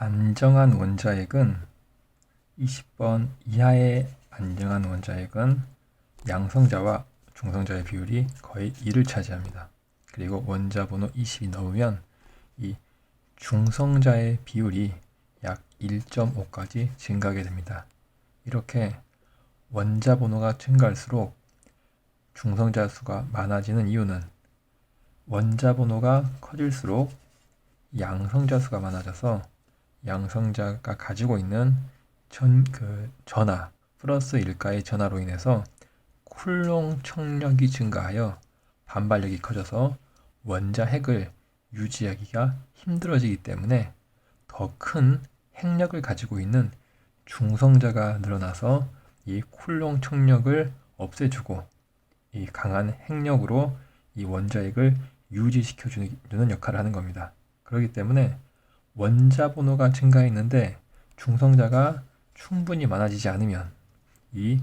안정한 원자핵은 20번 이하의 안정한 원자핵은 양성자와 중성자의 비율이 거의 1을 차지합니다. 그리고 원자 번호 20이 넘으면 이 중성자의 비율이 약 1.5까지 증가하게 됩니다. 이렇게 원자 번호가 증가할수록 중성자 수가 많아지는 이유는 원자 번호가 커질수록 양성자 수가 많아져서 양성자가 가지고 있는 전, 그 전하 플러스 일가의 전하로 인해서 쿨롱 청력이 증가하여 반발력이 커져서 원자 핵을 유지하기가 힘들어지기 때문에 더 큰 핵력을 가지고 있는 중성자가 늘어나서 이 쿨롱 청력을 없애주고 이 강한 핵력으로 이 원자핵을 유지시켜주는 역할을 하는 겁니다. 그렇기 때문에 원자 번호가 증가했는데 중성자가 충분히 많아지지 않으면 이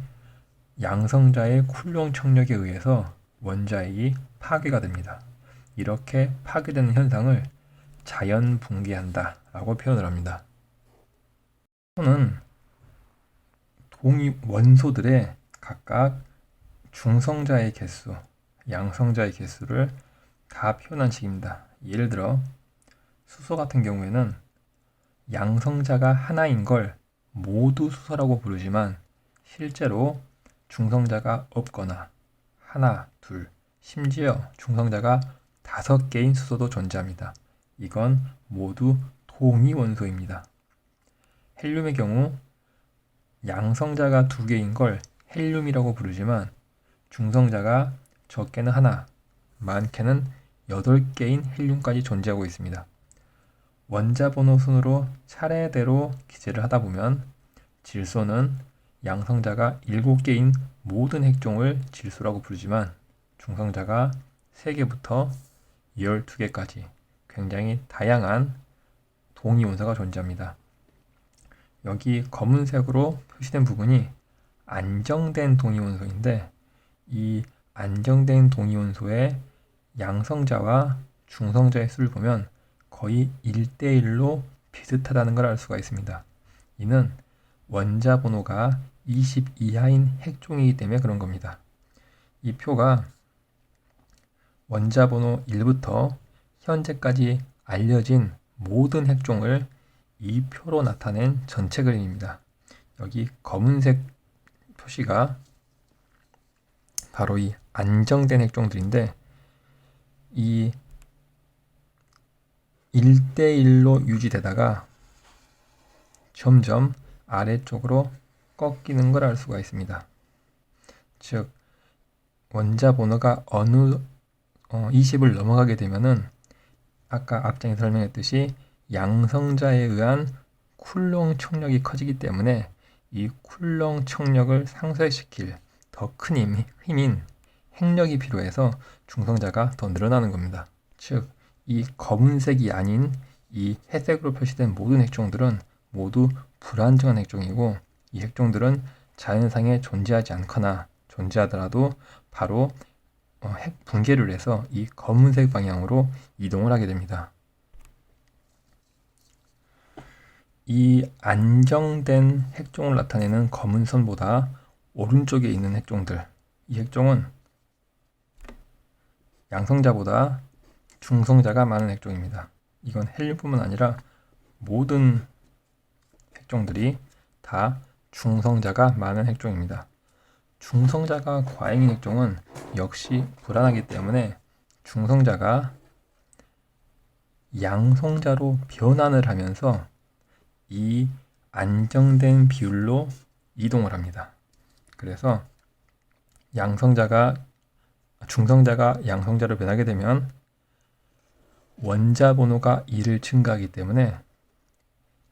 양성자의 쿨롱 청력에 의해서 원자핵이 파괴가 됩니다. 이렇게 파괴되는 현상을 자연 붕괴한다 라고 표현을 합니다. 또는 동위 원소들의 각각 중성자의 개수, 양성자의 개수를 다 표현한 식입니다. 예를 들어 수소 같은 경우에는 양성자가 하나인 걸 모두 수소라고 부르지만 실제로 중성자가 없거나 하나, 둘, 심지어 중성자가 다섯 개인 수소도 존재합니다. 이건 모두 동위 원소입니다. 헬륨의 경우 양성자가 두 개인 걸 헬륨이라고 부르지만 중성자가 적게는 하나, 많게는 여덟 개인 헬륨까지 존재하고 있습니다. 원자 번호 순으로 차례대로 기재를 하다 보면 질소는 양성자가 7개인 모든 핵종을 질소라고 부르지만 중성자가 3개부터 12개까지 굉장히 다양한 동위 원소가 존재합니다. 여기 검은색으로 표시된 부분이 안정된 동위 원소인데 이 안정된 동위 원소의 양성자와 중성자의 수를 보면 거의 1대1로 비슷하다는 걸 알 수가 있습니다. 이는 원자 번호가 20 이하인 핵종이기 때문에 그런 겁니다. 이 표가 원자 번호 1부터 현재까지 알려진 모든 핵종을 이 표로 나타낸 전체 그림입니다. 여기 검은색 표시가 바로 이 안정된 핵종들인데 이 1대1로 유지되다가 점점 아래쪽으로 꺾이는 걸 알 수가 있습니다. 즉 원자 번호가 어느 어, 20을 넘어가게 되면은 아까 앞장에 설명했듯이 양성자에 의한 쿨롱 청력이 커지기 때문에 이 쿨롱 청력을 상쇄시킬 더 큰 힘인 핵력이 필요해서 중성자가 더 늘어나는 겁니다. 즉, 이 검은색이 아닌 이 회색으로 표시된 모든 핵종들은 모두 불안정한 핵종이고 이 핵종들은 자연상에 존재하지 않거나 존재하더라도 바로 어, 핵 붕괴를 해서 이 검은색 방향으로 이동을 하게 됩니다. 이 안정된 핵종을 나타내는 검은 선보다 오른쪽에 있는 핵종들, 이 핵종은 양성자보다 중성자가 많은 핵종입니다. 이건 헬륨뿐만 아니라 모든 핵종들이 다 중성자가 많은 핵종입니다. 중성자가 과잉인 핵종은 역시 불안하기 때문에 중성자가 양성자로 변환을 하면서 이 안정된 비율로 이동을 합니다. 그래서 양성자가 중성자가 양성자로 변하게 되면 원자 번호가 1을 증가하기 때문에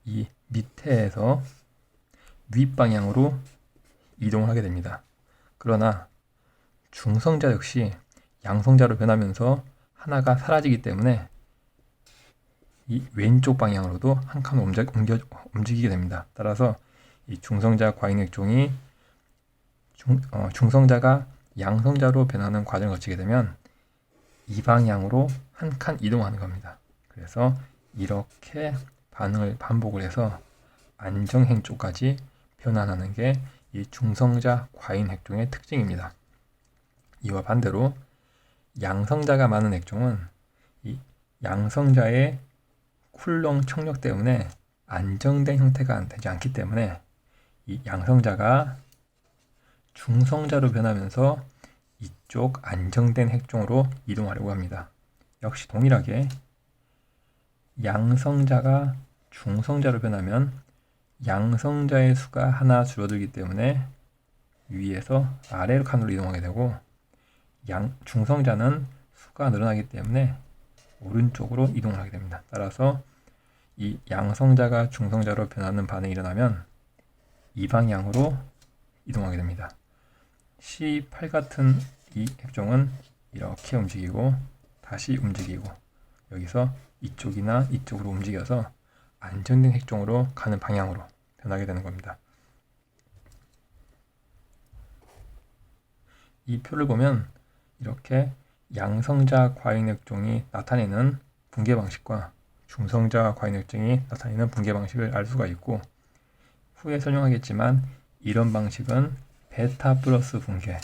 이 밑에에서 윗방향으로 이동을 하게 됩니다. 그러나 중성자 역시 양성자로 변하면서 하나가 사라지기 때문에 이 왼쪽 방향으로도 한칸 옮겨, 움직이게 됩니다. 따라서 이 중성자 과잉액종이 중, 어, 중성자가 양성자로 변하는 과정을 거치게 되면 이 방향으로 한 칸 이동하는 겁니다. 그래서 이렇게 반응을 반복을 해서 안정행 쪽까지 변환하는 게 이 중성자 과인 핵종의 특징입니다. 이와 반대로 양성자가 많은 핵종은 이 양성자의 쿨롱 청력 때문에 안정된 형태가 되지 않기 때문에 이 양성자가 중성자로 변하면서 이쪽 안정된 핵종으로 이동하려고 합니다. 역시 동일하게 양성자가 중성자로 변하면 양성자의 수가 하나 줄어들기 때문에 위에서 아래로 칸으로 이동하게 되고 양 중성자는 수가 늘어나기 때문에 오른쪽으로 이동을 하게 됩니다. 따라서 이 양성자가 중성자로 변하는 반응이 일어나면 이 방향으로 이동하게 됩니다. C8 같은 이 핵종은 이렇게 움직이고 다시 움직이고 여기서 이쪽이나 이쪽으로 움직여서 안정된 핵종으로 가는 방향으로 변하게 되는 겁니다. 이 표를 보면 이렇게 양성자 과잉액종이 나타내는 붕괴 방식과 중성자 과잉액종이 나타내는 붕괴 방식을 알 수가 있고 후에 설명하겠지만 이런 방식은 베타 플러스 붕괴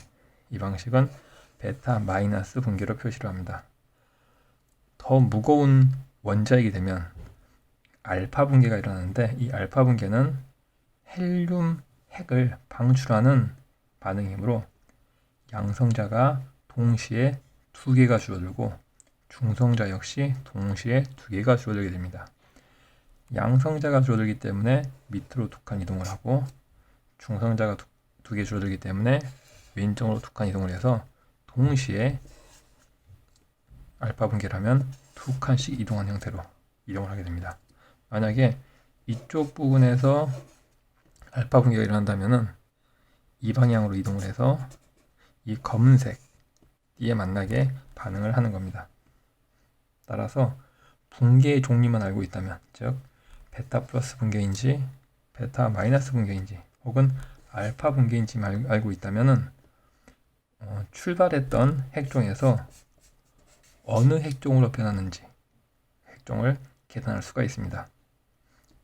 이 방식은 베타 마이너스 붕괴로 표시를 합니다. 더 무거운 원자이게 되면 알파 붕괴가 일어나는데 이 알파 붕괴는 헬륨 핵을 방출하는 반응이므로 양성자가 동시에 두 개가 줄어들고 중성자 역시 동시에 두 개가 줄어들게 됩니다. 양성자가 줄어들기 때문에 밑으로 두 칸 이동을 하고 중성자가 두 개 줄어들기 때문에 왼쪽으로 두 칸 이동을 해서 동시에 알파 분계라면 두 칸씩 이동한 형태로 이동을 하게 됩니다. 만약에 이쪽 부분에서 알파 분계가 일어난다면은 이 방향으로 이동을 해서 이 검은색 띠에 만나게 반응을 하는 겁니다. 따라서 붕괴의 종류만 알고 있다면 즉 베타 플러스 붕괴인지 베타 마이너스 붕괴인지 혹은 알파 붕괴인지 알고 있다면은 어, 출발했던 핵종에서 어느 핵종으로 변하는지 핵종을 계산할 수가 있습니다.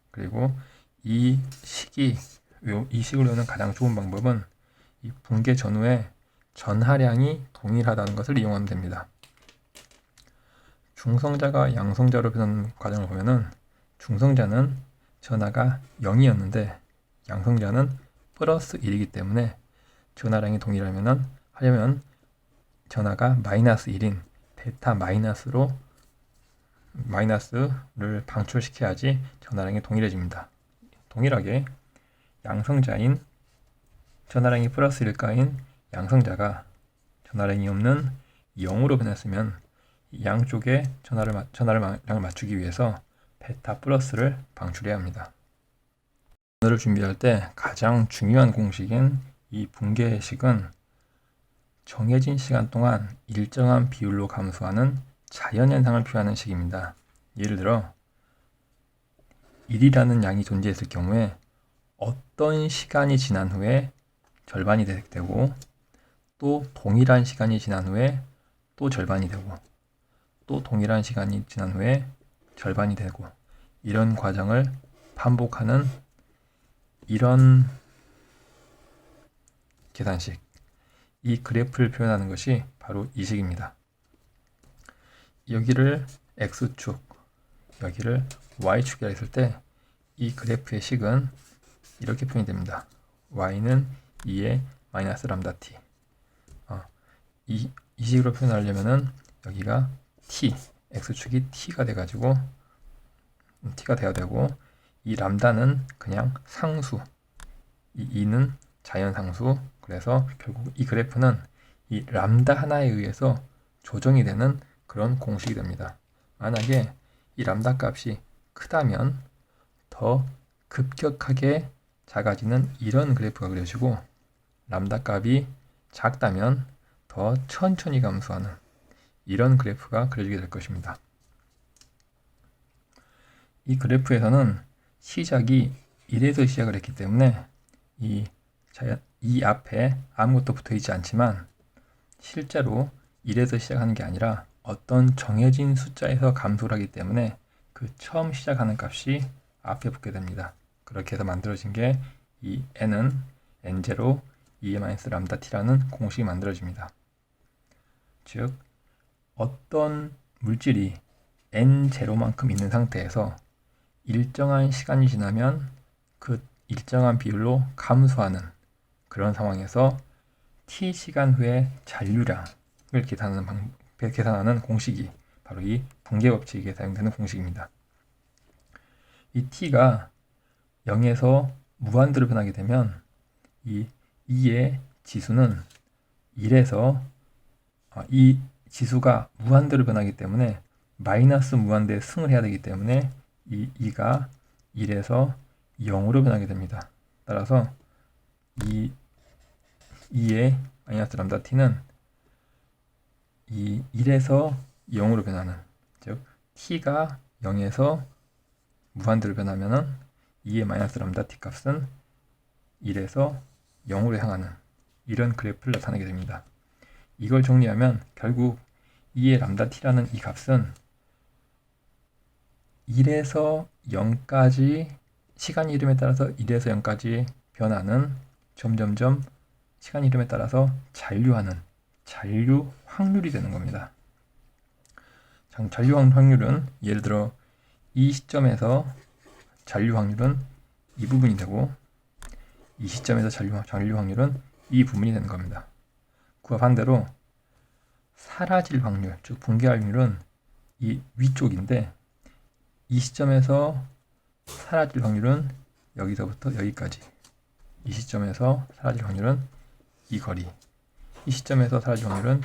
그리고 이 식이 이 식을 외우는 가장 좋은 방법은 이 붕괴 전후에 전하량이 동일하다는 것을 이용하면 됩니다. 중성자가 양성자로 변하는 과정을 보면은 중성자는 전하가 0이었는데 양성자는 플러스 1이기 때문에 전하량이 동일하면은 하려면 전하가 마이너스 1인 베타 마이너스로 마이너스를 방출시켜야지 전하량이 동일해집니다. 동일하게 양성자인 전하량이 플러스 1가인 양성자가 전하량이 없는 0으로 변했으면 양쪽에 전하를, 전하량을 맞추기 위해서 베타 플러스를 방출해야 합니다. 오늘을 준비할 때 가장 중요한 공식인 이 붕괴식은 정해진 시간 동안 일정한 비율로 감소하는 자연현상을 표하는 식입니다. 예를 들어 1이라는 양이 존재했을 경우에 어떤 시간이 지난 후에 절반이 되고 또 동일한 시간이 지난 후에 또 절반이 되고 또 동일한 시간이 지난 후에 절반이 되고 이런 과정을 반복하는 이런 계산식 이 그래프를 표현하는 것이 바로 이 식입니다. 여기를 x축, 여기를 y축이라 했을 때 이 그래프의 식은 이렇게 표현이 됩니다. y는 2의 마이너스 람다 t. 어, 이, 이 식으로 표현하려면은 여기가 t, x축이 t가 돼가지고 t가 돼야 되고 이 람다는 그냥 상수, 이 2는 자연상수, 그래서 결국 이 그래프는 이 람다 하나에 의해서 조정이 되는 그런 공식이 됩니다. 만약에 이 람다 값이 크다면 더 급격하게 작아지는 이런 그래프가 그려지고 람다 값이 작다면 더 천천히 감소하는 이런 그래프가 그려지게 될 것입니다. 이 그래프에서는 시작이 1에서 시작을 했기 때문에 이 자연, 이 앞에 아무것도 붙어 있지 않지만 실제로 1에서 시작하는 게 아니라 어떤 정해진 숫자에서 감소를 하기 때문에 그 처음 시작하는 값이 앞에 붙게 됩니다. 그렇게 해서 만들어진 게 이 n은 n0 2e 마이너스 람다 t라는 공식이 만들어집니다. 즉 어떤 물질이 n0만큼 있는 상태에서 일정한 시간이 지나면 그 일정한 비율로 감소하는 그런 상황에서 t 시간 후에 잔류량을 계산하는 방, 계산하는 공식이 바로 이 붕괴 법칙에 사용되는 공식입니다. 이 t가 0에서 무한대로 변하게 되면 이 2의 지수는 1에서 아, 이 지수가 무한대로 변하기 때문에 마이너스 무한대에 승을 해야 되기 때문에 이 2가 1에서 0으로 변하게 됩니다. 따라서 이 2의 마이너스 람다 t는 이 1에서 0으로 변하는 즉 t가 0에서 무한대로 변하면은 2의 마이너스 람다 t 값은 1에서 0으로 향하는 이런 그래프를 나타내게 됩니다. 이걸 정리하면 결국 2의 람다 t라는 이 값은 1에서 0까지 시간 이름에 따라서 1에서 0까지 변하는 점점점 시간 이름에 따라서 잔류하는 잔류 확률이 되는 겁니다. 잔류 확률은 예를 들어 이 시점에서 잔류 확률은 이 부분이 되고 이 시점에서 잔류, 잔류 확률은 이 부분이 되는 겁니다. 그와 반대로 사라질 확률, 즉 붕괴 확률은 이 위쪽인데 이 시점에서 사라질 확률은 여기서부터 여기까지. 이 시점에서 사라질 확률은 이 거리. 이 시점에서 사라질 확률은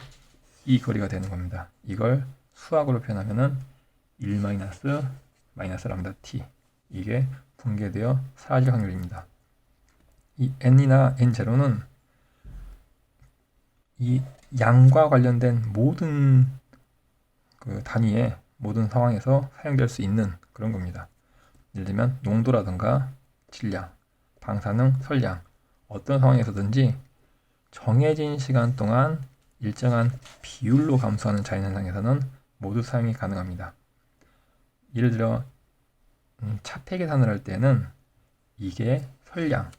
이 거리가 되는 겁니다. 이걸 수학으로 표현하면은 1 마이너스 마이너스 람다 t 이게 붕괴되어 사라질 확률입니다. 이 n이나 n0는 이 양과 관련된 모든 그 단위의 모든 상황에서 사용될 수 있는 그런 겁니다. 예를 들면 농도라든가 질량, 방사능, 설량 어떤 상황에서든지 정해진 시간 동안 일정한 비율로 감소하는 자연현상에서는 모두 사용이 가능합니다. 예를 들어 음, 차폐 계산을 할 때는 이게 설량,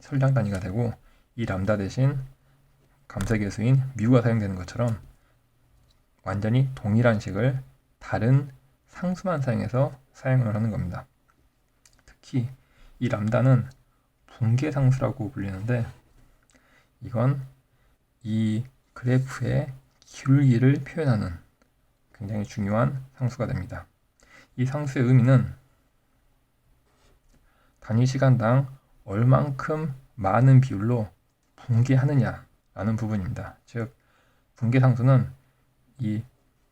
설량 단위가 되고 이 람다 대신 감쇄계수인 뮤가 사용되는 것처럼 완전히 동일한 식을 다른 상수만 사용해서 사용을 하는 겁니다. 특히 이 람다는 붕괴상수라고 불리는데 이건 이 그래프의 기울기를 표현하는 굉장히 중요한 상수가 됩니다. 이 상수의 의미는 단위 시간당 얼만큼 많은 비율로 붕괴하느냐라는 부분입니다. 즉 붕괴 상수는 이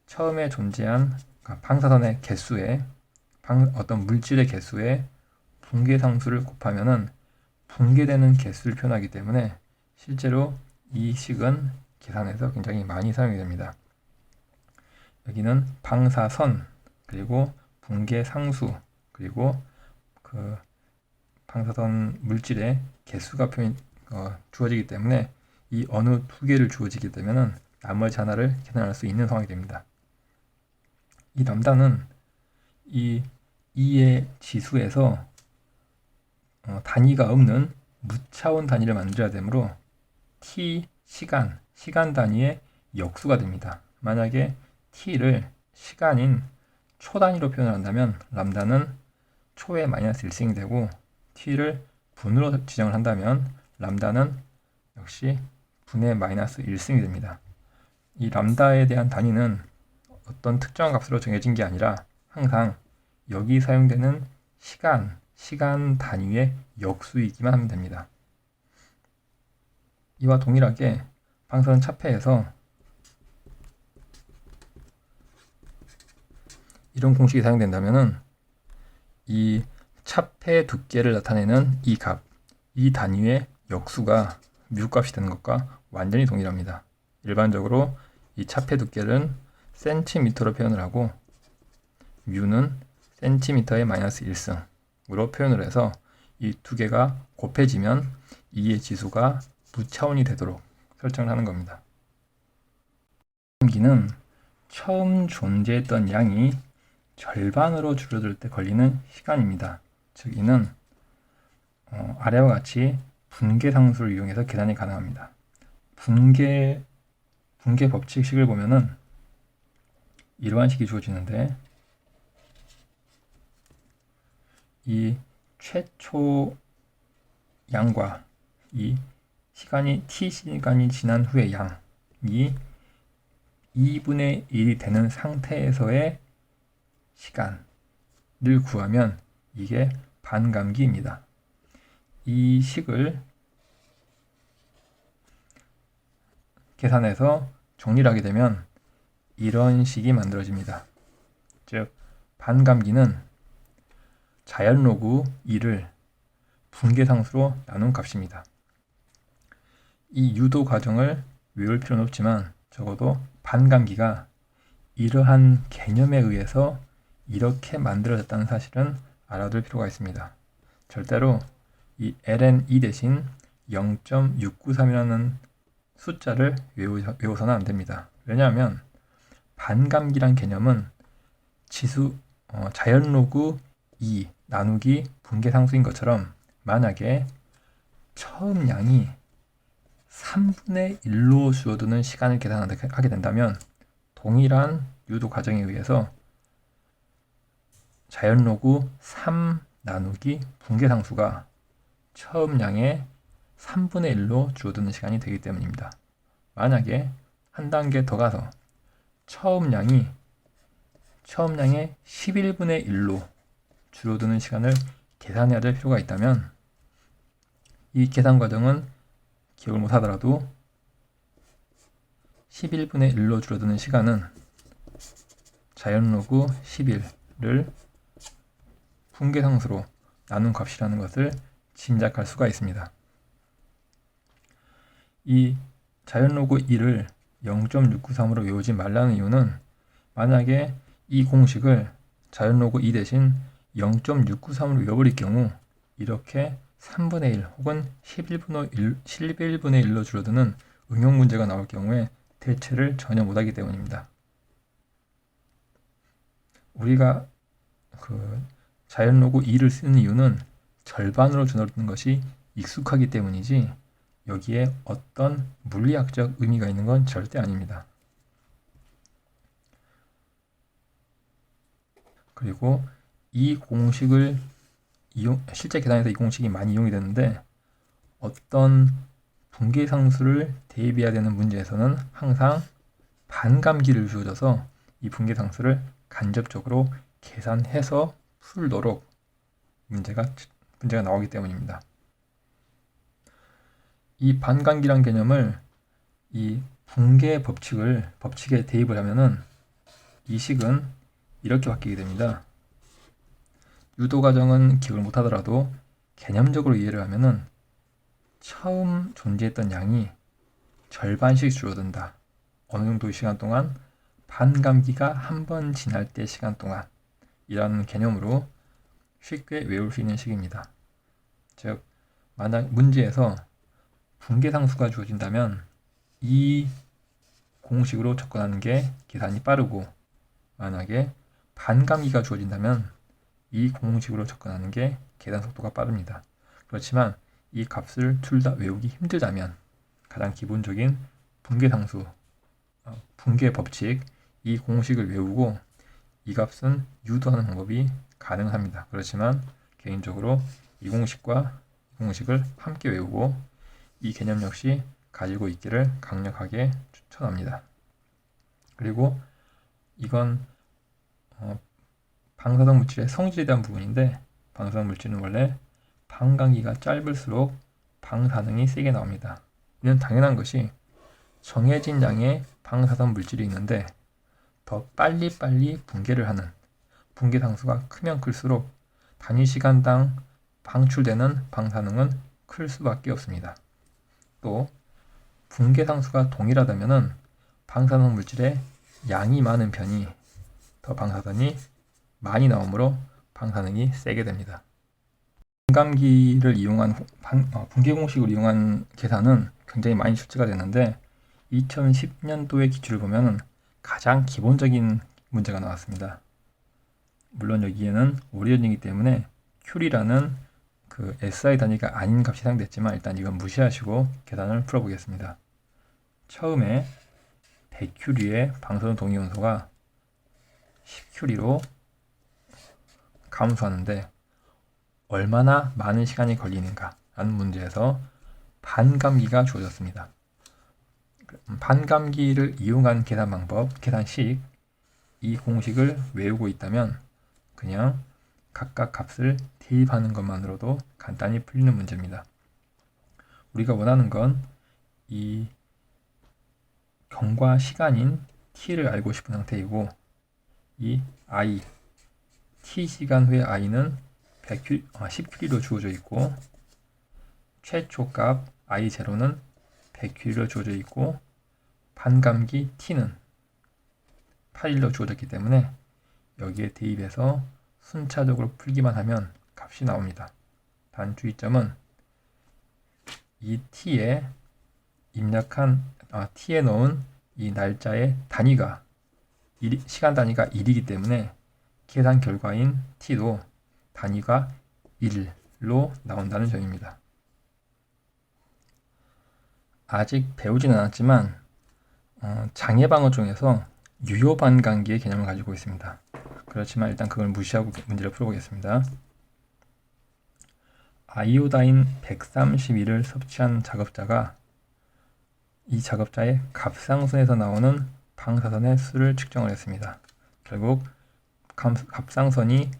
처음에 존재한 그러니까 방사선의 개수에 방, 어떤 물질의 개수에 붕괴 상수를 곱하면은 붕괴되는 개수를 표현하기 때문에 실제로 이 식은 계산에서 굉장히 많이 사용이 됩니다. 여기는 방사선 그리고 붕괴 상수 그리고 그 방사선 물질의 개수가 표현 어, 주어지기 때문에 이 어느 두 개를 주어지게 되면은 나머지 하나를 계산할 수 있는 상황이 됩니다. 이 람다는 이 2의 지수에서 어, 단위가 없는 무차원 단위를 만들어야 되므로 t 시간, 시간 단위의 역수가 됩니다. 만약에 t를 시간인 초 단위로 표현 한다면 람다는 초의 마이너스 1승이 되고 t를 분으로 지정을 한다면 람다는 역시 분의 마이너스 1승이 됩니다. 이 람다에 대한 단위는 어떤 특정한 값으로 정해진 게 아니라 항상 여기 사용되는 시간, 시간 단위의 역수이기만 하면 됩니다. 이와 동일하게 방사선 차폐에서 이런 공식이 사용된다면 이 차폐 두께를 나타내는 이 값, 이 단위의 역수가 뮤 값이 되는 것과 완전히 동일합니다. 일반적으로 이 차폐 두께는 센티미터로 표현을 하고 뮤는 센티미터의 마이너스 1승으로 표현을 해서 이 두 개가 곱해지면 2의 지수가 무차원이 되도록 설정을 하는 겁니다. 기는 처음 존재했던 양이 절반으로 줄어들 때 걸리는 시간입니다. 즉 이는 어, 아래와 같이 분계 상수를 이용해서 계산이 가능합니다. 분계 분계 법칙식을 보면은 이러한 식이 주어지는데 이 최초 양과 이 시간이 t 시간이 지난 후의 양이 2분의 1이 되는 상태에서의 시간을 구하면 이게 반감기입니다. 이 식을 계산해서 정리를 하게 되면 이런 식이 만들어집니다. 즉 반감기는 자연로그 2를 분계상수로 나눈 값입니다. 이 유도 과정을 외울 필요는 없지만 적어도 반감기가 이러한 개념에 의해서 이렇게 만들어졌다는 사실은 알아둘 필요가 있습니다. 절대로 이 ln2 대신 0.693이라는 숫자를 외우, 외워서는 안 됩니다. 왜냐하면 반감기란 개념은 지수 어, 자연 로그 2 나누기 분계 상수인 것처럼 만약에 처음 양이 3분의 1로 줄어드는 시간을 계산하게 된다면 동일한 유도 과정에 의해서 자연로그 3 나누기 분계상수가 처음 양의 3분의 1로 줄어드는 시간이 되기 때문입니다. 만약에 한 단계 더 가서 처음 양이 처음 양의 11분의 1로 줄어드는 시간을 계산해야 될 필요가 있다면 이 계산 과정은 기억을 못 하더라도 11분의 1로 줄어드는 시간은 자연로그 11을 분계상수로 나눈 값이라는 것을 짐작할 수가 있습니다. 이 자연로그 1을 0.693으로 외우지 말라는 이유는 만약에 이 공식을 자연로그 2 대신 0.693으로 외워버릴 경우 이렇게 3분의 1 혹은 11분의 1, 11분의 1로 줄어드는 응용 문제가 나올 경우에 대체를 전혀 못하기 때문입니다. 우리가 그 자연로그 2를 쓰는 이유는 절반으로 줄어드는 것이 익숙하기 때문이지 여기에 어떤 물리학적 의미가 있는 건 절대 아닙니다. 그리고 이 공식을 이용, 실제 계산에서 이 공식이 많이 이용이 되는데 어떤 분계 상수를 대입해야 되는 문제에서는 항상 반감기를 주어져서 이 분계 상수를 간접적으로 계산해서 풀도록 문제가 문제가 나오기 때문입니다. 이 반감기란 개념을 이 붕괴 법칙을 법칙에 대입을 하면은 이 식은 이렇게 바뀌게 됩니다. 유도 과정은 기억을 못 하더라도 개념적으로 이해를 하면은 처음 존재했던 양이 절반씩 줄어든다. 어느 정도의 시간 동안 반감기가 한 번 지날 때 시간 동안 이라는 개념으로 쉽게 외울 수 있는 식입니다. 즉, 만약 문제에서 분계상수가 주어진다면 이 공식으로 접근하는 게 계산이 빠르고 만약에 반감기가 주어진다면 이 공식으로 접근하는 게 계산 속도가 빠릅니다. 그렇지만 이 값을 둘 다 외우기 힘들다면 가장 기본적인 분계상수, 어, 분계 법칙 이 공식을 외우고 이 값은 유도하는 방법이 가능합니다. 그렇지만 개인적으로 이 공식과 이 공식을 함께 외우고 이 개념 역시 가지고 있기를 강력하게 추천합니다. 그리고 이건 어, 방사성 물질의 성질에 대한 부분인데 방사성 물질은 원래 방광기가 짧을수록 방사능이 세게 나옵니다. 이는 당연한 것이 정해진 양의 방사성 물질이 있는데 더 빨리빨리 붕괴를 하는 붕괴 상수가 크면 클수록 단위 시간당 방출되는 방사능은 클 수밖에 없습니다. 또 붕괴 상수가 동일하다면 방사능 물질의 양이 많은 편이 더 방사선이 많이 나오므로 방사능이 세게 됩니다. 반감기를 이용한 어, 붕괴 공식을 이용한 계산은 굉장히 많이 출제가 됐는데 2010년도의 기출을 보면 가장 기본적인 문제가 나왔습니다. 물론 여기에는 오리온이기 때문에 큐리라는 그 SI 단위가 아닌 값이 사용됐지만 일단 이건 무시하시고 계산을 풀어보겠습니다. 처음에 100큐리의 방사선 동위원소가 10큐리로 감소하는데 얼마나 많은 시간이 걸리는가 라는 문제에서 반감기가 주어졌습니다. 반감기를 이용한 계산 방법, 계산식 이 공식을 외우고 있다면 그냥 각각 값을 대입하는 것만으로도 간단히 풀리는 문제입니다. 우리가 원하는 건 이 경과 시간인 t를 알고 싶은 상태이고 이 i t 시간 후의 i는 100큐, 아, 10큐리로 주어져 있고 최초 값 i0는 100큐리로 주어져 있고 반감기 t는 8일로 주어졌기 때문에 여기에 대입해서 순차적으로 풀기만 하면 값이 나옵니다. 단 주의점은 이 t에 입력한 아, t에 넣은 이 날짜의 단위가 일, 시간 단위가 1이기 때문에 계산 결과인 t도 단위가 1로 나온다는 점입니다. 아직 배우지는 않았지만 어, 장애 방어 중에서 유효 반감기의 개념을 가지고 있습니다. 그렇지만 일단 그걸 무시하고 문제를 풀어보겠습니다. 아이오다인 131을 섭취한 작업자가 이 작업자의 갑상선에서 나오는 방사선의 수를 측정을 했습니다. 결국 갑상선이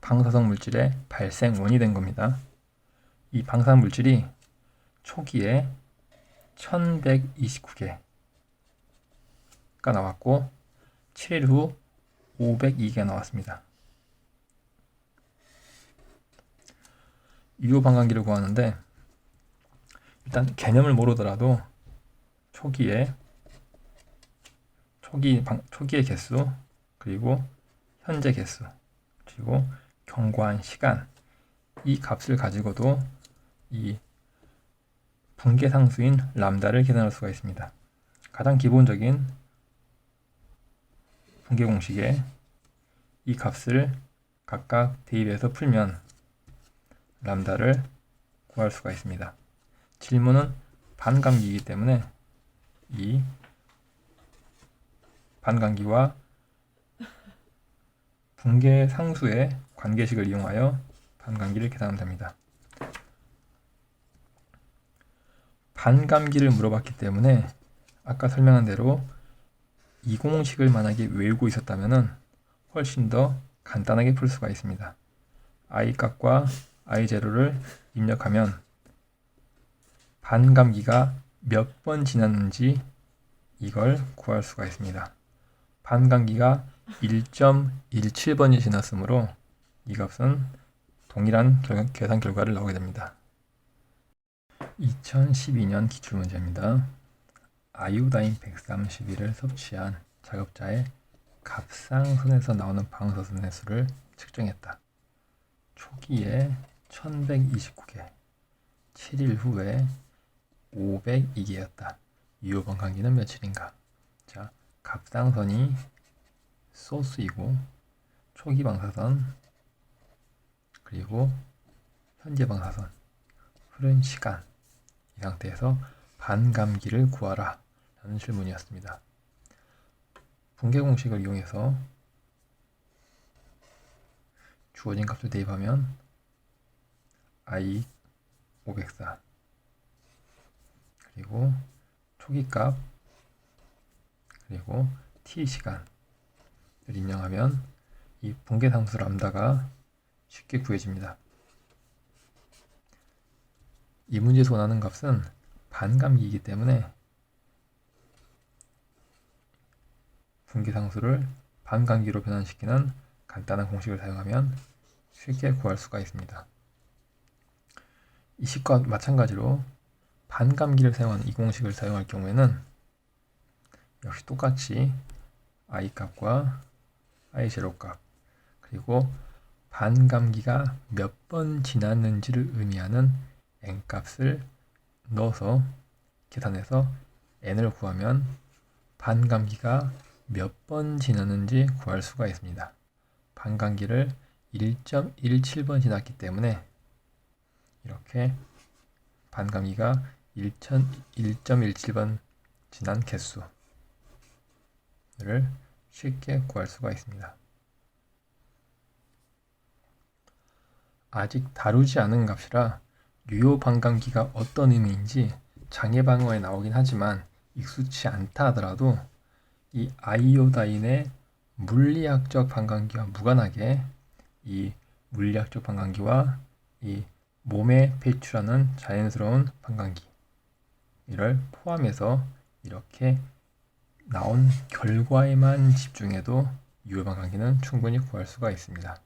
방사성 물질의 발생 원이 된 겁니다. 이 방사선 물질이 초기에 1129개가 나왔고 7일 후 502개 나왔습니다. 유효 방광기를 구하는데 일단 개념을 모르더라도 초기에 초기 방, 초기의 개수 그리고 현재 개수 그리고 경과한 시간 이 값을 가지고도 이 분계 상수인 람다를 계산할 수가 있습니다. 가장 기본적인 분계 공식에 이 값을 각각 대입해서 풀면 람다를 구할 수가 있습니다. 질문은 반감기이기 때문에 이 반감기와 분계 상수의 관계식을 이용하여 반감기를 계산하면 됩니다. 반감기를 물어봤기 때문에 아까 설명한 대로 이 공식을 만약에 외우고 있었다면 훨씬 더 간단하게 풀 수가 있습니다. i 값과 i0를 입력하면 반감기가 몇 번 지났는지 이걸 구할 수가 있습니다. 반감기가 1.17번이 지났으므로 이 값은 동일한 결, 계산 결과를 나오게 됩니다. 2012년 기출문제입니다. 아이오다인 131을 섭취한 작업자의 갑상선에서 나오는 방사선의 수를 측정했다. 초기에 1129개, 7일 후에 502개였다. 유효번 간기는 며칠인가? 자, 갑상선이 소스이고 초기 방사선 그리고 현재 방사선 흐른 시간 이 상태에서 반감기를 구하라 라는 질문이었습니다. 분계 공식을 이용해서 주어진 값을 대입하면 i 504 그리고 초기값 그리고 t 시간 을 입력하면 이 분계 상수 람다가 쉽게 구해집니다. 이 문제에서 원하는 값은 반감기이기 때문에 분기상수를 반감기로 변환시키는 간단한 공식을 사용하면 쉽게 구할 수가 있습니다. 이 식과 마찬가지로 반감기를 사용하는 이 공식을 사용할 경우에는 역시 똑같이 i 값과 i0 값 그리고 반감기가 몇 번 지났는지를 의미하는 n 값을 넣어서 계산해서 n을 구하면 반감기가 몇 번 지났는지 구할 수가 있습니다. 반감기를 1.17번 지났기 때문에 이렇게 반감기가 1.17번 지난 개수를 쉽게 구할 수가 있습니다. 아직 다루지 않은 값이라 유효 반감기가 어떤 의미인지 장애 방어에 나오긴 하지만 익숙치 않다 하더라도 이 아이오다인의 물리학적 반감기와 무관하게 이 물리학적 반감기와 이 몸에 배출하는 자연스러운 반감기 이를 포함해서 이렇게 나온 결과에만 집중해도 유효 반감기는 충분히 구할 수가 있습니다.